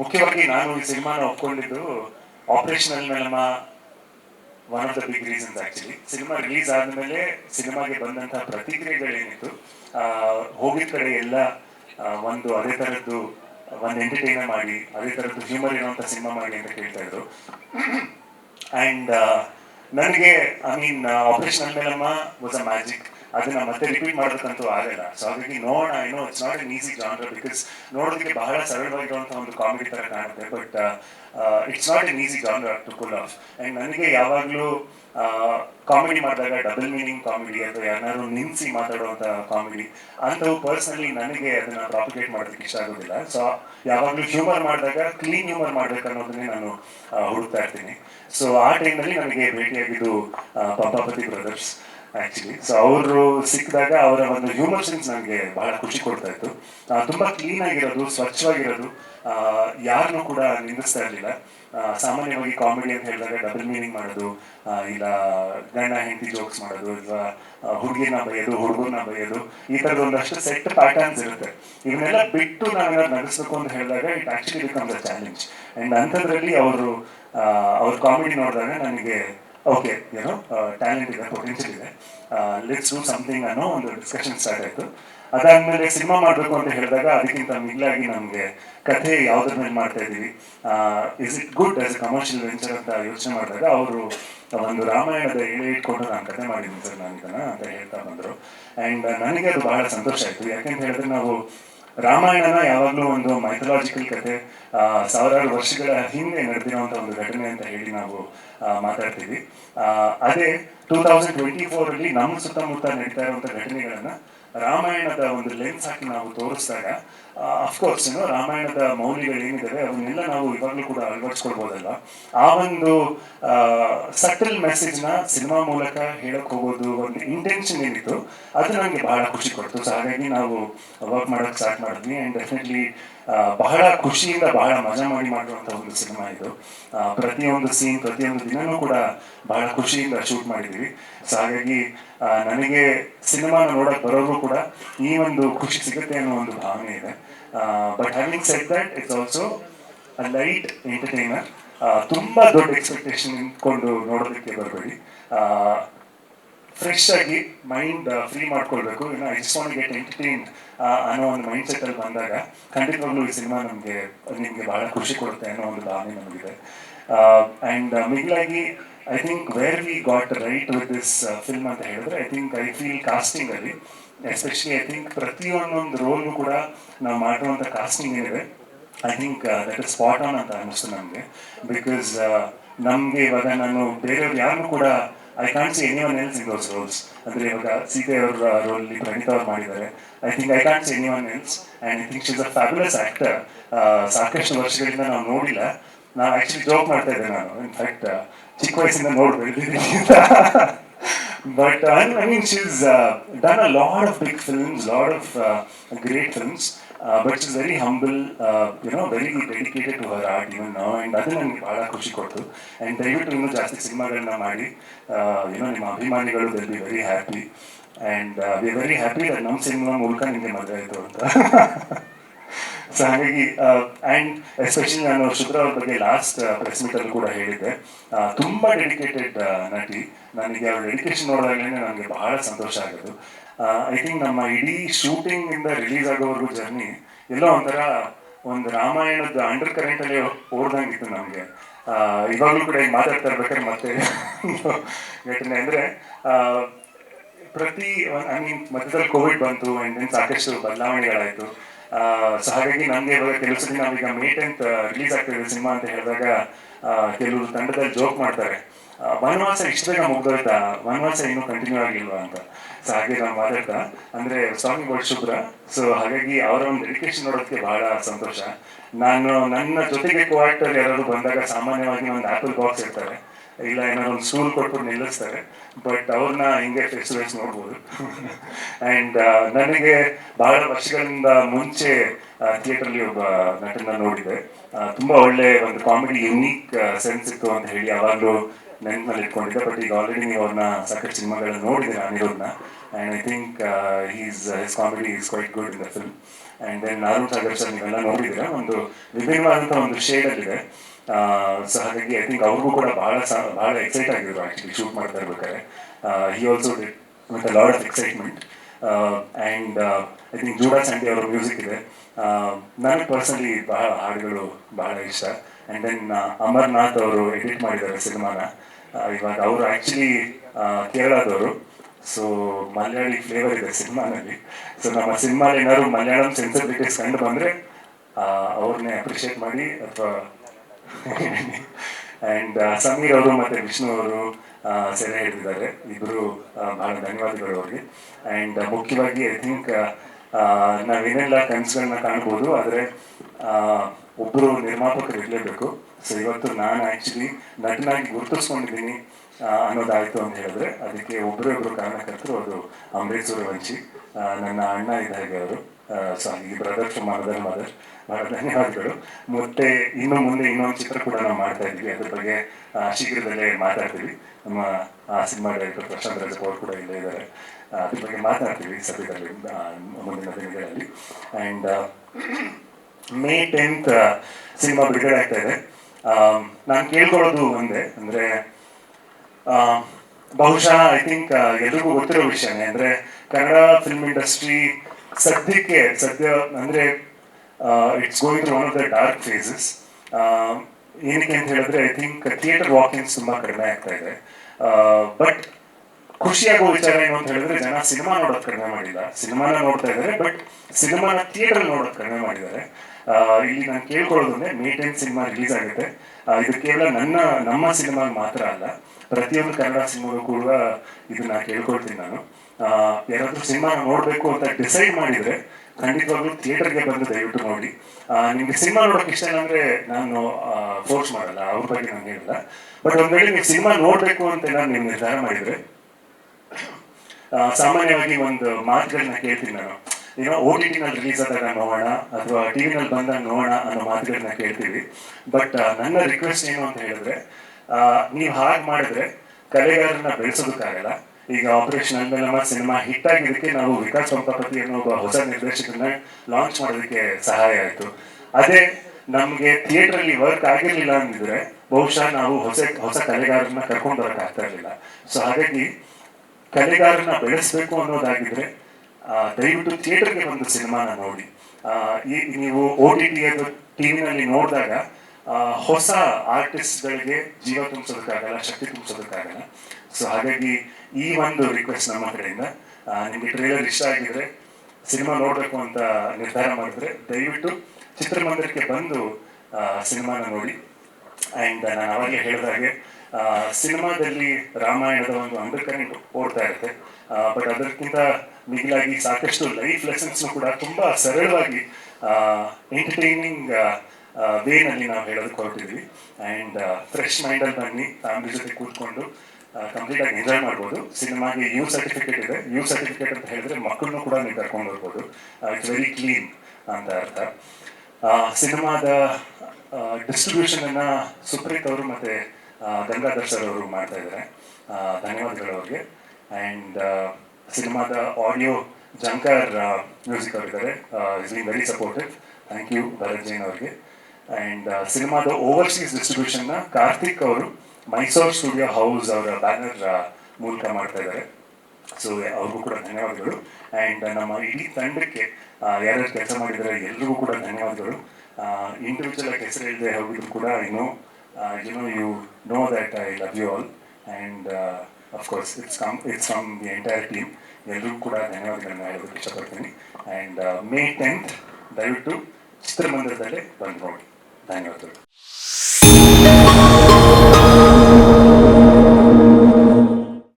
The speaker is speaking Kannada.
ಮುಖ್ಯವಾಗಿ ನಾನು ಈ ಸಿನಿಮಾನ ಒಪ್ಕೊಂಡಿದ್ದು operation Alamelamma one of the big reasons actually cinema release ಆದ್ಮೇಲೆ ಸಿನಿಮಾಗೆ ಬಂದಂತಹ ಪ್ರತಿಕ್ರಿಯೆಗಳೇನಿತ್ತು ಹೋಗಿದ ಕಡೆ ಎಲ್ಲ ಒಂದು ಅದೇ ತರದ್ದು ಒಂದು ಎಂಟರ್ಟೈನರ್ ಮಾಡಿ, ಅದೇ ತರದ್ದು ಹ್ಯೂಮರ್ ಇರುವಂತ ಸಿನಿಮಾ ಮಾಡಿ ಅಂತ ಕೇಳ್ತಾ ಇದ್ರು. ಅಂಡ್ ನನಗೆ I mean operation Alamelamma was a magic ಅದನ್ನ ಮತ್ತೆ ರಿಪೀಟ್ ಮಾಡೋದಕ್ಕಂತೂ ಆಗಲ್ಲ. ಸೊ ಹಾಗಾಗಿ ನೋಡೋಣ ಏನೋ it's not an easy genre because ನೋಡೋದಕ್ಕೆ ಬಹಳ ಸರಳವಾಗಿರುವಂತಹ ಒಂದು ಕಾಮಿಡಿ ತರ ಕಾಣುತ್ತೆ. But it's not an easy genre to pull off and ನನಗೆ ಯಾವಾಗಲೂ ಕಾಮಿಡಿ ಮಾಡಿದಾಗ ಡಬಲ್ ಮೀನಿಂಗ್ ಕಾಮಿಡಿ ಅಥವಾ ಯಾರು ನಿನ್ಸಿ ಮಾತಾಡುವಂತ ಕಾಮಿಡಿ ಅಂತವು ಪರ್ಸನಲಿ ನನಗೆ ಅದನ್ನ ಪ್ರಾಪಿಕೇಟ್ ಮಾಡೋದಕ್ಕೆ ಇಷ್ಟ ಆಗೋದಿಲ್ಲ. ಸೊ ಯಾವಾಗಲೂ ಹ್ಯೂಮರ್ ಮಾಡಿದಾಗ ಕ್ಲೀನ್ ಹ್ಯೂಮರ್ ಮಾಡ್ಬೇಕು ಅನ್ನೋದನ್ನೇ ನಾನು ಹುಡುಕ್ತಾ ಇರ್ತೀನಿ. ಸೊ ಆ ಟೈಮಲ್ಲಿ ನನಗೆ ಭೇಟಿಯಾಗಿದ್ದು ಪಂಪಾಪತಿ ಬ್ರದರ್ಸ್ ಆಕ್ಚುಲಿ ಸೊ ಅವರು ಸಿಕ್ಕಿದಾಗ ಅವರ ಒಂದು ಹ್ಯೂಮರ್ ಸೆನ್ಸ್ ನನಗೆ ಬಹಳ ಖುಷಿ ಕೊಡ್ತಾ ಇತ್ತು. ತುಂಬಾ ಕ್ಲೀನ್ ಆಗಿರೋದು, ಸ್ವಚ್ಛವಾಗಿರೋದು ಯಾರನ್ನೂ ಕೂಡ ನಿಂದಿಸ್ತಾ ಇರಲಿಲ್ಲ. ಸಾಮಾನ್ಯವಾಗಿ ಕಾಮಿಡಿ ಅಂತ ಹೇಳಿದಾಗ ಡಬಲ್ ಮೀನಿಂಗ್ ಮಾಡೋದು ಇಲ್ಲ ಗಂಡ ಹೆಂಡತಿ ಜೋಕ್ಸ್ ಮಾಡೋದು ಅಥವಾ ಹುಡುಗಿನ ಬೈಯೋದು ಹುಡುಗನ ಬೈಯೋದು, ಈ ತರದ ಒಂದಷ್ಟು ಸೆಟ್ ಪ್ಯಾಟರ್ನ್ಸ್ ಇರುತ್ತೆ. ಇವನ್ನೆಲ್ಲ ಬಿಟ್ಟು ನಾನು ನಡೆಸಬೇಕು ಅಂತ ಹೇಳಿದಾಗ it actually becomes a challenge and ಅಂಥದ್ರಲ್ಲಿ ಅವರು ಅವ್ರ ಕಾಮಿಡಿ ನೋಡಿದಾಗ ನನಗೆ ಓಕೆ ಏನೋ ಟ್ಯಾಲೆಂಟ್ ಇದೆ. ಪೊಟೆನ್ಷಿಯಲ್ ಇದೆ ಲೆಟ್ಸ್ ಡೂ ಸಮಥಿಂಗ್ ಅನ್ನೋ ಒಂದು ಡಿಸ್ಕಷನ್ ಸ್ಟಾರ್ಟ್ ಆಯಿತು. ಅದಾದ್ಮೇಲೆ ಸಿನಿಮಾ ಮಾಡಬೇಕು ಅಂತ ಹೇಳಿದಾಗ ಅದಕ್ಕಿಂತ ಮಿಗಿಲಾಗಿ ನಮಗೆ ಕಥೆ ಯಾವ್ದ್ರ ಮೇಲೆ ಮಾಡ್ತಾ ಇದ್ದೀವಿ. Is it good as commercial venture ಅಂತ ಯೋಚನೆ ಮಾಡಿದಾಗ ಅವರು ಒಂದು ರಾಮಾಯಣದ ಎಳೆ ಇಟ್ಕೊಂಡು ನಾನು ಕಥೆ ಮಾಡಿದ್ದೀನಿ ಸರ್ ನಾನು ಇದನ್ನ ಅಂತ ಹೇಳ್ತಾ ಬಂದರು. ಆ್ಯಂಡ್ ನನಗೆ ಅದು ಬಹಳ ಸಂತೋಷ ಆಯಿತು. ಯಾಕೆಂತ ಹೇಳಿದ್ರೆ ನಾವು ರಾಮಾಯಣನ ಯಾವಾಗಲೂ ಒಂದು ಮೈಥಲಾಜಿಕಲ್ ಕತೆ ಸಾವಿರಾರು ವರ್ಷಗಳ ಹಿಂದೆ ನಡೆದಿರುವಂತಹ ಒಂದು ಘಟನೆ ಅಂತ ಹೇಳಿ ನಾವು ಮಾತಾಡ್ತೀವಿ. ಅದೇ ಟೂ ತೌಸಂಡ್ ಟ್ವೆಂಟಿ ಫೋರ್ ಅಲ್ಲಿ ನಮ್ಮ ಸುತ್ತಮುತ್ತ ನಡೀತಾ ಇರುವಂಥ ಘಟನೆಗಳನ್ನ ರಾಮಾಯಣದ ಒಂದು ಲೆನ್ಸ್ ಹಾಕಿ ನಾವು ತೋರಿಸಿದಾಗ ಅಫ್ಕೋರ್ಸ್ ಏನೋ ರಾಮಾಯಣದ ಮೌಲ್ಯಗಳು ಏನಿದ್ದಾವೆ ಅವನ್ನೆಲ್ಲ ನಾವು ಇವಾಗಲೂ ಕೂಡ ಅಳವಡಿಸ್ಕೊಳ್ಬೋದಲ್ಲ. ಆ ಒಂದು ಸಟಲ್ ಮೆಸೇಜ್ನ ಸಿನಿಮಾ ಮೂಲಕ ಹೇಳಕ್ ಹೋಗೋದು, ಒಂದು ಇಂಟೆನ್ಷನ್ ಏನಿತ್ತು, ಅದು ನನಗೆ ಬಹಳ ಖುಷಿ ಕೊಡ್ತು. ಸೊ ಹಾಗಾಗಿ ನಾವು ವರ್ಕ್ ಮಾಡೋಕೆ ಸ್ಟಾರ್ಟ್ ಮಾಡಿದ್ವಿ. ಆ್ಯಂಡ್ ಡೆಫಿನೆಟ್ಲಿ ಬಹಳ ಖುಷಿಯಿಂದ ಬಹಳ ಮಜಾ ಮಾಡಿ ಮಾಡುವಂಥ ಒಂದು ಸಿನಿಮಾ ಇದು. ಪ್ರತಿಯೊಂದು ಸೀನ್ ಪ್ರತಿಯೊಂದು ದಿನನೂ ಕೂಡ ಬಹಳ ಖುಷಿಯಿಂದ ಶೂಟ್ ಮಾಡಿದ್ವಿ. ಸೊ ಹಾಗಾಗಿ ನನಗೆ ಸಿನಿಮಾನ ನೋಡಕ್ ಬರೋರು ಕೂಡ ಈ ಒಂದು ಖುಷಿ ಸಿಗುತ್ತೆ ಅನ್ನೋ ಒಂದು ಭಾವನೆ ಇದೆ. But having said that it's also light entertainer ತುಂಬಾ ದೊಡ್ಡ ಎಕ್ಸ್ಪೆಕ್ಟೇಷನ್ ಇಟ್ಕೊಂಡು ನೋಡೋದಕ್ಕೆ ಬರಬೇಡಿ. ಫ್ರೆಶ್ ಆಗಿ ಮೈಂಡ್ ಫ್ರೀ ಮಾಡ್ಕೊಳ್ಬೇಕು. ಇನ್ನು I just want get entertain ಅನ್ನೋ ಒಂದು ಮೈಂಡ್ ಸೆಟ್ ಅಲ್ಲಿ ಬಂದಾಗ ಖಂಡಿತವಾಗ್ಲೂ ಈ ಸಿನಿಮಾ ನಮಗೆ, ನಿಮಗೆ ಬಹಳ ಖುಷಿ ಕೊಡುತ್ತೆ ಅನ್ನೋ ಒಂದು ಭಾವನೆ ನಮಗಿದೆ. ಆ್ಯಂಡ್ ಮಿಗಿಲಾಗಿ I think where we got right with this film ಅಂತ ಹೇಳಿದ್ರೆ I think I feel casting ಅಲ್ಲಿ ಎಸ್ಪೆಷಲಿ ಐ ಥಿಂಕ್ ಪ್ರತಿಯೊಂದೊಂದು ರೋಲ್ ಕೂಡ ನಾವು ಮಾಡಿರುವಂಥ ಕಾಸ್ಟಿಂಗ್ ಏನಿದೆ I think that is spot on ಅಂತ ಅನ್ನಿಸ್ತು ನಮಗೆ ಬಿಕಾಸ್ ನಮಗೆ ಇವಾಗ ನಾನು ಬೇರೆಯವ್ರು ಯಾರು ಕೂಡ I can't see anyone else in those roles ಅಂದರೆ ಇವಾಗ ಸೀತೆ ಅವರ ರೋಲ್ ಪ್ರಣೀತ್ ಅವ್ರು ಮಾಡಿದ್ದಾರೆ. I think I can't see anyone else and I think she's a fabulous actor ಸಾಕಷ್ಟು ವರ್ಷಗಳಿಂದ ನಾವು ನೋಡಿಲ್ಲ. ನಾವು ಆ್ಯಕ್ಚುಲಿ ಜೋಕ್ ಮಾಡ್ತಾ ಇದ್ದೆ ನಾನು. ಇನ್ಫ್ಯಾಕ್ಟ್ ಚಿಕ್ಕ ವಯಸ್ಸಿಂದ ನೋಡ್ಬೇಕು. But uh, I mean, she's uh, done a lot of big films, lot of uh, great films. Uh, but she's very humble, uh, you know, very dedicated to her art even now. And ಅದು ನನಗೆ ಬಹಳ ಖುಷಿ ಕೊಡ್ತು ಆ್ಯಂಡ್ ದಯವಿಟ್ಟು ಇನ್ನೂ ಜಾಸ್ತಿ ಸಿನಿಮಾಗಳನ್ನ ಮಾಡಿ ಏನೋ ನಿಮ್ಮ ಅಭಿಮಾನಿಗಳು they'll be very happy and we very happy that ನಮ್ಮ ಸಿನಿಮಾ ಮೂಲಕ ನಿಮಗೆ ಮದುವೆ ಆಯಿತು ಅಂತ ಸೊ ಹಾಗಾಗಿ ಆ್ಯಂಡ್ ಎಸ್ಪೆಷಲಿ ನಾನು ಶುಕ್ರ ಅವ್ರ ಬಗ್ಗೆ ಲಾಸ್ಟ್ ಪ್ರೆಸ್ ಮೀಟಲ್ಲಿ ಕೂಡ ಹೇಳಿದ್ದೆ. ತುಂಬಾ ಡೆಡಿಕೇಟೆಡ್ ನಟಿ. ನನಗೆ ಅವ್ರ ಡೆಡಿಕೇಶನ್ ನೋಡಿದಾಗಲೇ ನನಗೆ ಬಹಳ ಸಂತೋಷ ಆಗೋದು. ಐ ಥಿಂಕ್ ನಮ್ಮ ಇಡೀ ಶೂಟಿಂಗ್ ಇಂದ ರಿಲೀಸ್ ಆಗೋವರೆಗೂ ಜರ್ನಿ ಎಲ್ಲೋ ಒಂಥರ ಒಂದು ರಾಮಾಯಣದ ಅಂಡರ್ ಕರೆಂಟ್ ಅಲ್ಲಿ ಓಡ್ದಂಗಿತ್ತು ನಮಗೆ. ಇವಾಗಲೂ ಕೂಡ ಈಗ ಮಾತಾಡ್ತಾ ಇರ್ಬೇಕಾದ್ರೆ ಮತ್ತೆ ಘಟನೆ ಅಂದ್ರೆ ಪ್ರತಿ ಐ ಮೀನ್ ಮಧ್ಯದಲ್ಲಿ ಕೋವಿಡ್ ಬಂತು ದೆನ್ ಸಾಕಷ್ಟು ಬದಲಾವಣೆಗಳಾಯ್ತು. ಸೊ ಹಾಗಾಗಿ ನಮಗೆ ಇವಾಗ ಕೆಲವು ನಾವೀಗ ರಿಲೀಸ್ ಆಗ್ತಿದೆ ಸಿನಿಮಾ ಅಂತ ಹೇಳಿದಾಗ ಕೆಲವರು ತಂಡದಲ್ಲಿ ಜೋಕ್ ಮಾಡ್ತಾರೆ. ವನವಾಸ ಇಷ್ಟು ಬೇಗ ಮುಗ್ದೋಯ್ತಾ? ವನವಾಸ ಇನ್ನೂ ಕಂಟಿನ್ಯೂ ಆಗಿಲ್ವಾ ಅಂತ. ಸೊ ಹಾಗೆ ನಾವು ಮಾತಾಡ್ತಾ, ಅಂದ್ರೆ ಸ್ವಾಮಿ ಶುಭ್ರ ಸೊ ಹಾಗಾಗಿ ಅವರ ಒಂದು ಡೆಡಿಕೇಶನ್ ನೋಡೋದಕ್ಕೆ ಬಹಳ ಸಂತೋಷ. ನಾನು ನನ್ನ ಜೊತೆಗೆ ಕ್ವಾರ್ಟರ್ ಯಾರಾದ್ರು ಬಂದಾಗ ಸಾಮಾನ್ಯವಾಗಿ ಒಂದು ಆಪಲ್ ಬಾಕ್ಸ್ ಇರ್ತಾರೆ ಇಲ್ಲ ಒಂದು ಸ್ಟೂಲ್ ಕೊಟ್ಟು ನಿಲ್ಲಿಸ್ತಾರೆ. ಬಟ್ ಅವ್ರನ್ನ ಹಿಂಗೆ ಫೆಸ್ಟಿವಲ್ಸ್ ನೋಡ್ಬೋದು. ಆ್ಯಂಡ್ ನನಗೆ ಬಹಳ ವರ್ಷಗಳಿಂದ ಮುಂಚೆ ಥಿಯೇಟರ್ಲಿ ಒಬ್ಬ ನಟನ ನೋಡಿದೆ. ತುಂಬಾ ಒಳ್ಳೆ ಒಂದು ಕಾಮಿಡಿ ಯುನೀಕ್ ಸೆನ್ಸ್ ಇತ್ತು ಅಂತ ಹೇಳಿ ಯಾವಾಗಲೂ ನೆನಪಿನಲ್ಲಿ ಇಟ್ಕೊಂಡಿದ್ದೆ. ಬಟ್ ಈಗ ಆಲ್ರೆಡಿ ನೀವು ಅವ್ರನ್ನ ಸಾಕಷ್ಟು ಸಿನಿಮಾಗಳನ್ನ ನೋಡಿದೆ ಅನಿರುದ್ನ and I think is his comedy is quite good in the film and then Arun Sagar sir ನೀವೆಲ್ಲ ನೋಡಿದ್ರೆ ಒಂದು ವಿಭಿನ್ನವಾದಂಥ ಒಂದು ಶೇಡಲ್ಲಿದೆ ಸೊ ಹಾಗಾಗಿ ಐ ಥಿಂಕ್ ಅವ್ರಿಗೂ ಕೂಡ ಬಹಳ ಸಹ ಭಾಳ ಎಕ್ಸೈಟ್ ಆಗಿದ್ರು ಆ್ಯಕ್ಚುಲಿ ಶೂಟ್ ಮಾಡ್ತಾ ಇರ್ಬೇಕಾದ್ರೆ. He also with a lot of excitement and I think Judah Sandhy ಅವರ ಮ್ಯೂಸಿಕ್ ಇದೆ. ನನಗೆ ಪರ್ಸನಲಿ ಬಹಳ ಹಾಡುಗಳು ಬಹಳ ಇಷ್ಟ. ಆ್ಯಂಡ್ ದೆನ್ ಅಮರ್ನಾಥ್ ಅವರು ಎಡಿಟ್ ಮಾಡಿದ್ದಾರೆ ಸಿನಿಮಾನ. ಇವಾಗ ಅವರು ಆ್ಯಕ್ಚುಲಿ ಕೇರಳದವರು. ಸೊ ಮಲಯಾಳಿ ಫ್ಲೇವರ್ ಇದೆ ಸಿನಿಮಾನಲ್ಲಿ. ಸೊ ನಮ್ಮ ಸಿನಿಮಾ ಏನಾದ್ರು ಮಲಯಾಳಂ ಸೆನ್ಸಿಬಿಲಿಟೀಸ್ ಕಂಡು ಬಂದರೆ ಅವ್ರನ್ನೇ ಅಪ್ರಿಷಿಯೇಟ್ ಮಾಡಿ ಅಥವಾ ಆ್ಯಂಡ್ ಸಮೀರ್ ಅವರು ಮತ್ತು ವಿಷ್ಣು ಅವರು ಸೆರೆ ಹಿಡಿದಿದ್ದಾರೆ. ಇಬ್ಬರು ಬಹಳ ಧನ್ಯವಾದಗಳು ಅವ್ರಿಗೆ. ಆ್ಯಂಡ್ ಮುಖ್ಯವಾಗಿ ಐ ಥಿಂಕ್ ನಾವೇನೆಲ್ಲ ಕನಸುಗಳನ್ನ ಕಾಣ್ಬೋದು, ಆದರೆ ಒಬ್ಬರು ನಿರ್ಮಾಪಕರು ಇರಲೇಬೇಕು. ಸೊ ಇವತ್ತು ನಾನು ಆ್ಯಕ್ಚುಲಿ ನಟನಾಗಿ ಗುರುತಿಸ್ಕೊಂಡಿದ್ದೀನಿ ಅನ್ನೋದಾಯಿತು ಅಂತ ಹೇಳಿದ್ರೆ, ಅದಕ್ಕೆ ಒಬ್ಬರೇ ಒಬ್ಬರು ಕಾರಣಕರ್ತರು ಅದು ಅಮೃತ್ ಸೂರ್ಯವಂಶಿ ನನ್ನ ಅಣ್ಣ ಇದ್ದಾಗೆ ಅವರು. ಸೊ ಈ ಬ್ರದರ್ ಟು ಮದರ್ ಬಹಳ ಧನ್ಯವಾದಗಳು. ಮತ್ತೆ ಇನ್ನು ಮುಂದೆ ಇನ್ನೊಂದು ಚಿತ್ರ ಕೂಡ ನಾವು ಮಾಡ್ತಾ ಇದ್ವಿ ಅದ್ರ ಬಗ್ಗೆ ಶೀಘ್ರದಲ್ಲೇ ಮಾತಾಡ್ತೀವಿ. ನಮ್ಮ ಸಿನಿಮಾ ಡೈರೆಕ್ಟರ್ ಪ್ರಶಾಂತ್ ರಾಜ್ ಅವರು ಕೂಡ ಇಲ್ಲೇ ಇದ್ದಾರೆ. ಅದ್ರ ಬಗ್ಗೆ ಮಾತಾಡ್ತೀವಿ ಸದ್ಯದಲ್ಲಿ ಮುಂದಿನ ದಿನಗಳಲ್ಲಿ. ಅಂಡ್ ಮೇ ಟೆಂತ್ ಸಿನಿಮಾ ಬಿಡುಗಡೆ ಆಗ್ತಾ ಇದೆ. ನಾನು ಕೇಳ್ಕೊಳ್ಳೋದು ಒಂದೇ, ಅಂದರೆ ಬಹುಶಃ ಐ ಥಿಂಕ್ ಎಲ್ರಿಗೂ ಗೊತ್ತಿರೋ ವಿಷಯನೇ, ಅಂದ್ರೆ ಕನ್ನಡ ಫಿಲ್ಮ್ ಇಂಡಸ್ಟ್ರಿ ಸದ್ಯಕ್ಕೆ, ಸದ್ಯ ಅಂದ್ರೆ it's going to one of the dark phases ಏನಕ್ಕೆ ಅಂತ ಹೇಳಿದ್ರೆ ಐ ಥಿಂಕ್ ಥಿಯೇಟರ್ ವಾಕಿಂಗ್ಸ್ ತುಂಬಾ ಕಡಿಮೆ ಆಗ್ತಾ ಇದೆ. ಬಟ್ ಖುಷಿಯಾಗೋ ವಿಚಾರ ಏನು ಅಂತ ಹೇಳಿದ್ರೆ, ಜನ ಸಿನಿಮಾ ನೋಡೋದು ಕಡಿಮೆ ಮಾಡಿಲ್ಲ. ಸಿನಿಮಾನ ನೋಡ್ತಾ ಇದ್ದಾರೆ ಬಟ್ ಸಿನಿಮಾನ ಥಿಯೇಟರ್ ನೋಡೋದು ಕಡಿಮೆ ಮಾಡಿದ್ದಾರೆ. ಇಲ್ಲಿ ನಾನು ಕೇಳ್ಕೊಳ್ಳೋದಂದ್ರೆ ಮೇ ಟೆನ್ ಸಿನಿಮಾ ರಿಲೀಸ್ ಆಗುತ್ತೆ. ಇದು ಕೇವಲ ನನ್ನ, ನಮ್ಮ ಸಿನಿಮಾ ಮಾತ್ರ ಅಲ್ಲ, ಪ್ರತಿಯೊಂದು ಕನ್ನಡ ಸಿನಿಮಾಗೂ ಕೂಡ ಇದನ್ನ ಕೇಳ್ಕೊಳ್ತೀನಿ ನಾನು. ಯಾರಾದ್ರೂ ಸಿನಿಮಾ ನೋಡಬೇಕು ಅಂತ ಡಿಸೈಡ್ ಮಾಡಿದ್ರೆ ಖಂಡಿತವಾಗ್ಲೂ ಥಿಯೇಟರ್ಗೆ ಬಂದು ದಯವಿಟ್ಟು ನೋಡಿ. ನಿಮಗೆ ಸಿನಿಮಾ ನೋಡೋಕೆ ಇಷ್ಟ ಅಂದ್ರೆ ನಾನು ಫೋರ್ಸ್ ಮಾಡಲ್ಲ, ಅವ್ರ ಬಗ್ಗೆ ನಾನು ಹೇಳಿಲ್ಲ. ಬಟ್ ಒಂದ್ ವೇಳೆ ನೀವು ಸಿನಿಮಾ ನೋಡ್ಬೇಕು ಅಂತ ನಾನು ನಿಮ್ಗೆ ನಿರ್ಧಾರ ಮಾಡಿದ್ರೆ ಸಾಮಾನ್ಯವಾಗಿ ಒಂದು ಮಾತುಗಳನ್ನ ಕೇಳ್ತೀನಿ ನಾನು. ಏನೋ ಓ ಟಿ ಟಿನಲ್ಲಿ ರಿಲೀಸ್ ಆದಾಗ ನೋಡೋಣ, ಅಥವಾ ಟಿವಿನಲ್ಲಿ ಬಂದಾಗ ನೋಡೋಣ ಅನ್ನೋ ಮಾತುಗಳನ್ನ ಕೇಳ್ತೀವಿ. ಬಟ್ ನನ್ನ ರಿಕ್ವೆಸ್ಟ್ ಏನು ಅಂತ ಹೇಳಿದ್ರೆ ನೀವು ಹಾಗೆ ಮಾಡಿದ್ರೆ ಕಲೆಗಾರರನ್ನ ಬೆಳೆಸೋದಕ್ಕಾಗಲ್ಲ. ಈಗ ಆಪರೇಷನ್ ಅಲ್ಮೇಲಮ್ಮ ಸಿನಿಮಾ ಹಿಟ್ ಆಗಿದ್ದಕ್ಕೆ ನಾವು ವಿಕಾಸ್ ಸಂಪತಿ ಅನ್ನೋ ಒಬ್ಬ ಹೊಸ ನಿರ್ದೇಶಕರನ್ನ ಲಾಂಚ್ ಮಾಡೋದಕ್ಕೆ ಸಹಾಯ ಆಯಿತು. ಅದೇ ನಮಗೆ ಥಿಯೇಟರ್ ಅಲ್ಲಿ ವರ್ಕ್ ಆಗಿರ್ಲಿಲ್ಲ ಅಂದಿದ್ರೆ ಬಹುಶಃ ನಾವು ಹೊಸ ಹೊಸ ಕಲೆಗಾರರನ್ನ ಕರ್ಕೊಂಡು ಬರಕ್ ಆಗ್ತಾ ಇರಲಿಲ್ಲ. ಸೊ ಹಾಗಾಗಿ ಕಲೆಗಾರನ್ನ ಬೆಳೆಸಬೇಕು ಅನ್ನೋದಾಗಿದ್ರೆ ದಯವಿಟ್ಟು ಥಿಯೇಟರ್ಗೆ ಬಂದು ಸಿನಿಮಾನ ನೋಡಿ. ಈ ನೀವು ಓ ಟಿ ಟಿ ಟಿವಿನಲ್ಲಿ ನೋಡಿದಾಗ ಹೊಸ ಆರ್ಟಿಸ್ಟ್ಗಳಿಗೆ ಜೀವ ತುಂಬಿಸೋದಕ್ಕಾಗಲ್ಲ ಶಕ್ತಿ ತುಂಬಿಸೋದಕ್ಕಾಗಲ್ಲ. ಸೊ ಹಾಗಾಗಿ ಈ ಒಂದು ರಿಕ್ವೆಸ್ಟ್ ನಮ್ಮ ಕಡೆಯಿಂದ ನಿಮಗೆ ಟ್ರೇಲರ್ ಇಷ್ಟ ಆಗಿದ್ರೆ ಸಿನಿಮಾ ನೋಡಬೇಕು ಅಂತ ನಿರ್ಧಾರ ಮಾಡಿದ್ರೆ ದಯವಿಟ್ಟು ಚಿತ್ರಮಂದಿರಕ್ಕೆ ಬಂದು ಸಿನಿಮಾನ ನೋಡಿ. ಆ್ಯಂಡ್ ನಾನು ಅವಾಗಲೇ ಹೇಳಿದ ಹಾಗೆ ಆ, ಸಿನಿಮಾದಲ್ಲಿ ರಾಮಾಯಣದ ಒಂದು ಅಂಡರ್ಕರೆಂಟ್ ಓಡ್ತಾ ಇರುತ್ತೆ. ಬಟ್ ಅದಕ್ಕಿಂತ ಮಿಗಿಲಾಗಿ ಸಾಕಷ್ಟು ಲೈಫ್ ಲೆಸನ್ಸ್ ಕೂಡ ತುಂಬಾ ಸರಳವಾಗಿ ಎಂಟರ್ಟೈನಿಂಗ್ ವೇನಲ್ಲಿ ನಾವು ಹೇಳೋದಕ್ಕೆ ಹೊರಟಿದ್ವಿ. ಆ್ಯಂಡ್ ಫ್ರೆಶ್ ಮೈಂಡಲ್ಲಿ ಬನ್ನಿ, ಫ್ಯಾಮಿಲಿ ಜೊತೆ ಕೂತ್ಕೊಂಡು ಕಂಪ್ಲೀಟ್ ಆಗಿ ಎಂಜಾಯ್ ಮಾಡ್ಬೋದು. ಸಿನಿಮಾಗೆ ಯೂ ಸರ್ಟಿಫಿಕೇಟ್ ಇದೆ. ಯೂ ಸರ್ಟಿಫಿಕೇಟ್ ಅಂತ ಹೇಳಿದ್ರೆ ಮಕ್ಕಳನ್ನು ಕೂಡ ನೀವು ಕರ್ಕೊಂಡು ಹೋಗ್ಬೋದು. ಇಟ್ಸ್ ವೆರಿ ಕ್ಲೀನ್ ಅಂತ ಅರ್ಥ. ಸಿನಿಮಾದ ಡಿಸ್ಟ್ರಿಬ್ಯೂಷನ್ ಅನ್ನ ಸುಪ್ರೀತ್ ಅವರು ಮತ್ತೆ ಗಂಗಾಧರ್ ಸರ್ ಅವರು ಮಾಡ್ತಾ ಇದ್ದಾರೆ. ಧನ್ಯವಾದಗಳು ಅವ್ರಿಗೆ. ಆ್ಯಂಡ್ ಸಿನಿಮಾದ ಆಡಿಯೋ ಜಂಕರ್ ಮ್ಯೂಸಿಕ್ ಅವರಿದ್ದಾರೆ. Is very supportive thank you Bharath Jain ಅವ್ರಿಗೆ. ಆ್ಯಂಡ್ ಸಿನಿಮಾದ ಓವರ್ಸೀಸ್ ಡಿಸ್ಟ್ರಿಬ್ಯೂಷನ್ನ ಕಾರ್ತಿಕ್ ಅವರು ಮೈಸೂರು ಸ್ಟುಡಿಯೋ ಹೌಸ್ ಅವರ ಬ್ಯಾನರ್ ಮೂಲಕ ಮಾಡ್ತಾ ಇದ್ದಾರೆ. ಸೊ ಅವ್ರಿಗೂ ಕೂಡ ಧನ್ಯವಾದಗಳು. ಆ್ಯಂಡ್ ನಮ್ಮ ಇಡೀ ತಂಡಕ್ಕೆ ಯಾರ್ಯಾರು ಕೆಲಸ ಮಾಡಿದ್ದಾರೆ ಎಲ್ರಿಗೂ ಕೂಡ ಧನ್ಯವಾದಗಳು. ಇಂಡಿವಿಜುವಲ್ ಆಗಿ ಹೆಸರು ಹೇಳಿದೆ ಹೋಗಿದ್ರು ಕೂಡ ಇನ್ನು you know you know that I love you all and of course it's come it's from the entire team ಎಲ್ರಿಗೂ ಕೂಡ ಧನ್ಯವಾದಗಳನ್ನ ಹೇಳೋದಕ್ಕೆ ಇಷ್ಟಪಡ್ತೀನಿ. ಆ್ಯಂಡ್ ಮೇ ಟೆಂತ್ ದಯವಿಟ್ಟು ಚಿತ್ರಮಂದಿರದಲ್ಲೇ ಬಂದು ನೋಡಿ. താങ്ക്